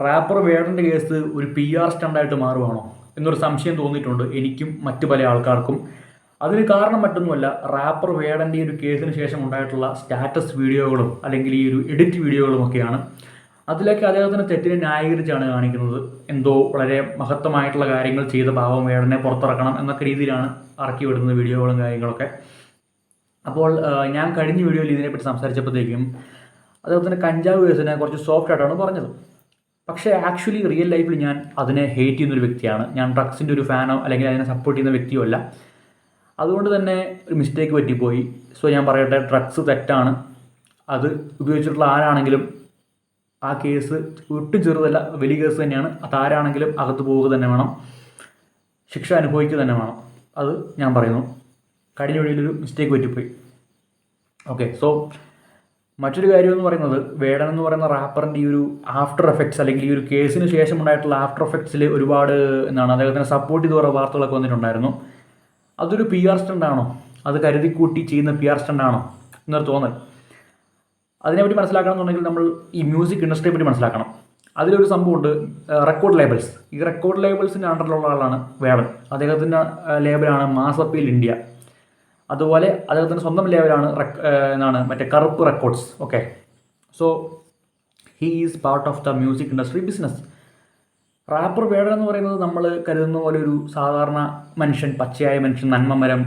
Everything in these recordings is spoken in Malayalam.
റാപ്പർ വേടന്റെ കേസ് ഒരു പി ആർ സ്റ്റണ്ടായിട്ട് മാറുവാണോ? എന്നൊരു സംശയം തോന്നിയിട്ടുണ്ട് എനിക്കും മറ്റു പല ആൾക്കാർക്കും. അതിന് കാരണം മറ്റൊന്നുമല്ല റാപ്പർ വേടന്റെ ഒരു കേസിന് ശേഷം ഉണ്ടായിട്ടുള്ള സ്റ്റാറ്റസ് വീഡിയോകളും അല്ലെങ്കിൽ ഈ ഒരു എഡിറ്റ് വീഡിയോകളും ഒക്കെയാണ്. അതിലൊക്കെ അദ്ദേഹത്തിന്റെ തെറ്റിനെ ന്യായീകരിച്ചാണ് കാണിക്കുന്നത്. എന്തോ വളരെ മഹത്തമായിട്ടുള്ള കാര്യങ്ങൾ ചെയ്ത ഭാവം വേടനെ പുറത്തിറക്കണം എന്നൊക്കെ രീതിയിലാണ് ഇറക്കി വിടുന്ന വീഡിയോകളും കാര്യങ്ങളൊക്കെ. അപ്പോൾ ഞാൻ കഴിഞ്ഞ വീഡിയോയിൽ ഇതിനെപ്പറ്റി സംസാരിച്ചപ്പോഴത്തേക്കും അദ്ദേഹത്തിന്റെ കഞ്ചാവ് കേസിനെ കുറച്ച് സോഫ്റ്റ് ആയിട്ടാണ് പറഞ്ഞത്. പക്ഷേ ആക്ച്വലി റിയൽ ലൈഫിൽ ഞാൻ അതിനെ ഹേറ്റ് ചെയ്യുന്നൊരു വ്യക്തിയാണ്. ഞാൻ ഡ്രഗ്സിന്റെ ഒരു ഫാനോ അല്ലെങ്കിൽ അതിനെ സപ്പോർട്ട് ചെയ്യുന്ന വ്യക്തിയോ അല്ല. അതുകൊണ്ട് തന്നെ ഒരു മിസ്റ്റേക്ക് പറ്റിപ്പോയി. സോ ഞാൻ പറയട്ടെ ഡ്രഗ്സ് തെറ്റാണ്. അത് ഉപയോഗിച്ചിട്ടുള്ള ആരാണെങ്കിലും ആ കേസ് ഒട്ടും ചെറുതല്ല വലിയ കേസ് തന്നെയാണ്. അത് ആരാണെങ്കിലും അകത്ത് പോവുക തന്നെ വേണം. ശിക്ഷ അനുഭവിക്കുക തന്നെ വേണം. അത് ഞാൻ പറയുന്നു. കഴിഞ്ഞ വഴിയിലൊരു മിസ്റ്റേക്ക് പറ്റിപ്പോയി. ഓക്കെ സോ മറ്റൊരു കാര്യം എന്ന് പറയുന്നത് വേടൻ എന്ന് പറയുന്ന റാപ്പറിന്റെ ഈ ഒരു ആഫ്റ്റർ എഫക്ട്സ് അല്ലെങ്കിൽ ഈ ഒരു കേസിന് ശേഷം ഉണ്ടായിട്ടുള്ള ആഫ്റ്റർ എഫക്ട്സിൽ ഒരുപാട് എന്താണ് അദ്ദേഹത്തിനെ സപ്പോർട്ട് ചെയ്ത് കുറേ വാർത്തകളൊക്കെ വന്നിട്ടുണ്ടായിരുന്നു. അതൊരു പി ആർ സ്റ്റണ്ടാണോ അത് കരുതിക്കൂട്ടി ചെയ്യുന്ന പി ആർ സ്റ്റണ്ടാണോ എന്നൊരു തോന്നൽ. അതിനെപ്പറ്റി മനസ്സിലാക്കണം എന്നുണ്ടെങ്കിൽ നമ്മൾ ഈ മ്യൂസിക് ഇൻഡസ്ട്രിയെ പറ്റി മനസ്സിലാക്കണം. അതിലൊരു സംഭവമുണ്ട് റെക്കോർഡ് ലേബിൾസ് ഈ റെക്കോർഡ് ലേബിൾസിന്റെ അണ്ടറിലുള്ള ആളാണ് വേടൻ. അദ്ദേഹത്തിന്റെ ലേബിളാണ് മാസപ്പീൽ ഇന്ത്യ. അതുപോലെ അദ്ദേഹത്തിന്റെ സ്വന്തം ലേബലാണ് എന്നാണ് മറ്റേ കറുപ്പ് records okay so he is part of the music industry business rapper Vedan എന്ന് പറയുന്നത് നമ്മൾ കരുതുന്ന പോലെ ഒരു സാധാരണ മനുഷ്യൻ പച്ചയായ മനുഷ്യൻ നന്മമരം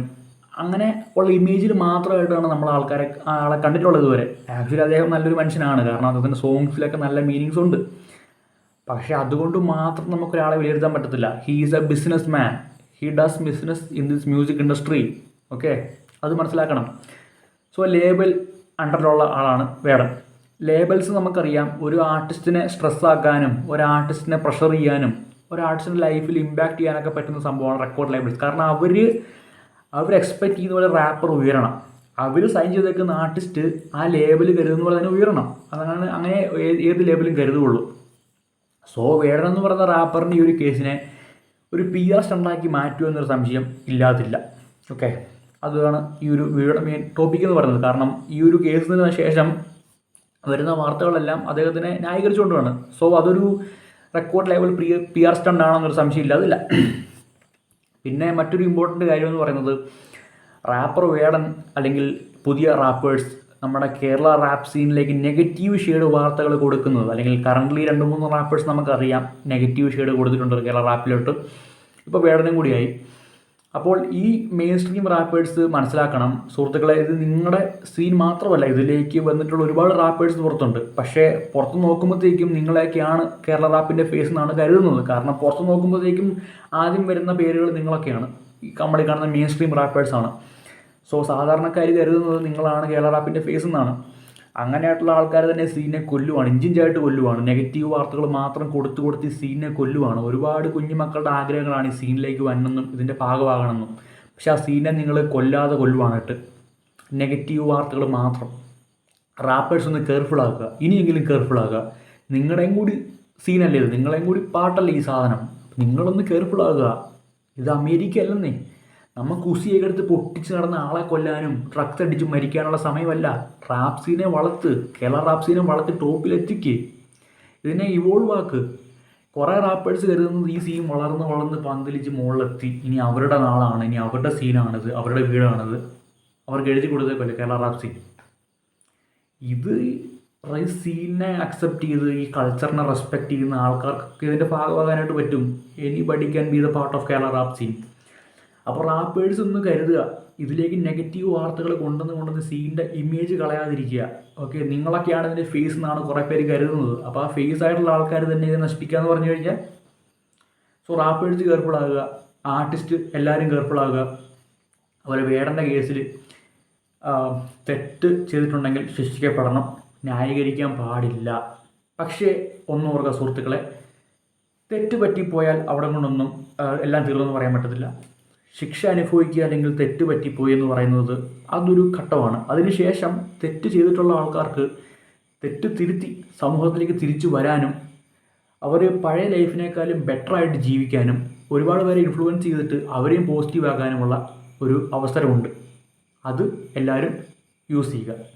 അങ്ങനെ ഉള്ള ഇമേജിൽ മാത്രമായിട്ടാണ് നമ്മൾ ആൾക്കാരെ ആളെ കണ്ടിട്ടുള്ളത് ഇതുവരെ. ആക്ച്വലി അദ്ദേഹം നല്ലൊരു മനുഷ്യനാണ്. കാരണം അദ്ദേഹത്തിന്റെ സോങ്സിലൊക്കെ നല്ല മീനിങ്സ് ഉണ്ട്. പക്ഷേ അതുകൊണ്ട് മാത്രം നമുക്കൊരാളെ വിലയിരുത്താൻ പറ്റത്തില്ല. He is a businessman he does business in this music industry okay? അത് മനസ്സിലാക്കണം. സോ ലേബൽ അണ്ടറിലുള്ള ആളാണ് വേടൻ ലേബൽസ് നമുക്കറിയാം. ഒരു ആർട്ടിസ്റ്റിനെ സ്ട്രെസ് ആക്കാനും ഒരു ആർട്ടിസ്റ്റിനെ പ്രഷർ ചെയ്യാനും ഒരു ആർട്ടിസ്റ്റിന്റെ ലൈഫിൽ ഇമ്പാക്റ്റ് ചെയ്യാനൊക്കെ പറ്റുന്ന സംഭവമാണ് റെക്കോർഡ് ലേബിൾസ് കാരണം അവർ അവർ എക്സ്പെക്ട് ചെയ്യുന്ന പോലെ റാപ്പർ ഉയരണം. അവർ സൈൻ ചെയ്തേക്കുന്ന ആർട്ടിസ്റ്റ് ആ ലേബിൾ കരുതുന്ന പോലെ തന്നെ ഉയരണം. അതാണ് അങ്ങനെ ഏത് ലേബിളും കരുതുകയുള്ളൂ സോ വേടൻ എന്ന് പറയുന്ന റാപ്പറിന്റെ ഈ ഒരു കേസിനെ ഒരു പി ആർ സ്റ്റണ്ടാക്കി മാറ്റുമോ എന്നൊരു സംശയം ഇല്ലാതില്ല. ഓക്കെ അതാണ് ഈ ഒരു വീഡിയോയുടെ മെയിൻ ടോപ്പിക് എന്ന് പറയുന്നത്. കാരണം ഈ ഒരു കേസിന് ശേഷം വരുന്ന വാർത്തകളെല്ലാം അദ്ദേഹത്തിനെ ന്യായീകരിച്ചുകൊണ്ടാണ് സോ അതൊരു record level P P R stunt ആണെന്നൊരു സംശയം ഇല്ലാതില്ല പിന്നെ മറ്റൊരു ഇമ്പോർട്ടന്റ് കാര്യം എന്ന് പറയുന്നത് റാപ്പർ വേടൻ അല്ലെങ്കിൽ പുതിയ റാപ്പേഴ്സ് നമ്മുടെ കേരള റാപ്പ് സീനിലേക്ക് നെഗറ്റീവ് ഷെയ്ഡ് വാർത്തകൾ കൊടുക്കുന്നത്. അല്ലെങ്കിൽ കറന്റ്ലി രണ്ട് മൂന്ന് റാപ്പേഴ്സ് നമുക്കറിയാം. നെഗറ്റീവ് ഷെയ്ഡ് കൊടുത്തിട്ടുണ്ട് കേരള റാപ്പിലോട്ട് ഇപ്പോൾ വേടനും കൂടിയായി. അപ്പോൾ ഈ മെയിൻ സ്ട്രീം റാപ്പേഴ്സ് മനസ്സിലാക്കണം. സുഹൃത്തുക്കളെ ഇത് നിങ്ങളുടെ സീൻ മാത്രമല്ല ഇതിലേക്ക് വന്നിട്ടുള്ള ഒരുപാട് റാപ്പേഴ്സ് പുറത്തുണ്ട്. പക്ഷേ പുറത്ത് നോക്കുമ്പോഴത്തേക്കും നിങ്ങളെയൊക്കെയാണ് കേരള റാപ്പിന്റെ ഫേസ് എന്നാണ് കരുതുന്നത്. കാരണം പുറത്ത് നോക്കുമ്പോഴത്തേക്കും ആദ്യം വരുന്ന പേരുകൾ നിങ്ങളൊക്കെയാണ്. ഈ കമ്മളി കാണുന്ന മെയിൻ സ്ട്രീം റാപ്പേഴ്സാണ് സോ സാധാരണക്കാർ കരുതുന്നത് നിങ്ങളാണ് കേരള റാപ്പിന്റെ ഫേസ് എന്നാണ്. അങ്ങനെയായിട്ടുള്ള ആൾക്കാർ തന്നെ സീനെ കൊല്ലുവാണ്. ഇഞ്ചിഞ്ചായിട്ട് കൊല്ലുവാണ്. നെഗറ്റീവ് വാർത്തകൾ മാത്രം കൊടുത്തു കൊടുത്ത് സീനെ കൊല്ലുവാണ്. ഒരുപാട് കുഞ്ഞുമക്കളുടെ ആഗ്രഹങ്ങളാണ് ഈ സീനിലേക്ക് വരണമെന്നും ഇതിന്റെ ഭാഗമാകണമെന്നും. പക്ഷെ ആ സീനെ നിങ്ങൾ കൊല്ലാതെ കൊല്ലുവാണിട്ട് നെഗറ്റീവ് വാർത്തകൾ മാത്രം റാപ്പേഴ്സ് ഒന്ന് കെയർഫുൾ ആക്കുക. ഇനിയെങ്കിലും കെയർഫുൾ ആക്കുക. നിങ്ങളുടെയും കൂടി സീനല്ലേ ഇത്? നിങ്ങളെയും കൂടി പാട്ടല്ലേ ഈ സാധനം? നിങ്ങളൊന്ന് കെയർഫുൾ ആകുക. ഇത് അമേരിക്ക അല്ലെന്നേ നമ്മൾ കുസിയൊക്കെ പൊട്ടിച്ച് നടന്ന ആളെ കൊല്ലാനും ട്രക്സ് അടിച്ച് മരിക്കാനുള്ള സമയമല്ല. റാപ്സിനെ വളർത്ത് കേരള റാപ്സിനെ വളർത്ത് ടോപ്പിലെത്തിക്ക്. ഇതിനെ ഇവോൾവ് ആക്ക്. കുറേ റാപ്പേഴ്സ് കരുതുന്നത് ഈ സീൻ വളർന്ന് വളർന്ന് പന്തലിച്ച് മുകളിലെത്തി ഇനി അവരുടെ നാളാണ് ഇനി അവരുടെ സീനാണിത് അവരുടെ വീടാണിത്. അവർക്ക് എഴുതി കൊടുത്തേക്കല്ലേ കേരള റാപ് സീൻ ഇത് സീനെ അക്സെപ്റ്റ് ചെയ്ത് ഈ കൾച്ചറിനെ റെസ്പെക്റ്റ് ചെയ്യുന്ന ആൾക്കാർക്കൊക്കെ ഇതിന്റെ ഭാഗമാകാനായിട്ട് പറ്റും. Anybody can be the part of Kerala rap scene അപ്പോൾ റാപ്പേഴ്സ് ഒന്ന് കരുതുക. ഇതിലേക്ക് നെഗറ്റീവ് വാർത്തകൾ കൊണ്ടുവന്ന് കൊണ്ടുവന്ന് സീന്റെ ഇമേജ് കളയാതിരിക്കുക. ഓക്കെ നിങ്ങളൊക്കെയാണ് ഇതിന്റെ ഫേസ് എന്നാണ് കുറേ പേര് കരുതുന്നത്. അപ്പോൾ ആ ഫേസ് ആയിട്ടുള്ള ആൾക്കാർ തന്നെ ഇത് നശിപ്പിക്കുക എന്ന് പറഞ്ഞു കഴിഞ്ഞാൽ സോ റാപ്പേഴ്സ് കെയർഫുൾ ആകുക. ആർട്ടിസ്റ്റ് എല്ലാവരും കെയർഫുൾ ആകുക. അതുപോലെ വേടന്റെ കേസിൽ തെറ്റ് ചെയ്തിട്ടുണ്ടെങ്കിൽ ശിക്ഷിക്കപ്പെടണം. ന്യായീകരിക്കാൻ പാടില്ല. പക്ഷേ ഒന്നും ഓർക്കുക സുഹൃത്തുക്കളെ തെറ്റ് പറ്റിപ്പോയാൽ അവിടെ കൊണ്ടൊന്നും എല്ലാം തീർന്നു പറയാൻ പറ്റത്തില്ല. ശിക്ഷ അനുഭവിക്കുക അല്ലെങ്കിൽ തെറ്റ് പറ്റിപ്പോയി എന്ന് പറയുന്നത് അതൊരു ഘട്ടമാണ്. അതിനുശേഷം തെറ്റ് ചെയ്തിട്ടുള്ള ആൾക്കാർക്ക് തെറ്റ് തിരുത്തി സമൂഹത്തിലേക്ക് തിരിച്ചു വരാനും അവർ പഴയ ലൈഫിനേക്കാളും ബെറ്ററായിട്ട് ജീവിക്കാനും ഒരുപാട് പേരെ ഇൻഫ്ലുവൻസ് ചെയ്തിട്ട് അവരെയും പോസിറ്റീവ് ആകാനുമുള്ള ഒരു അവസരമുണ്ട്. അത് എല്ലാവരും യൂസ് ചെയ്യുക.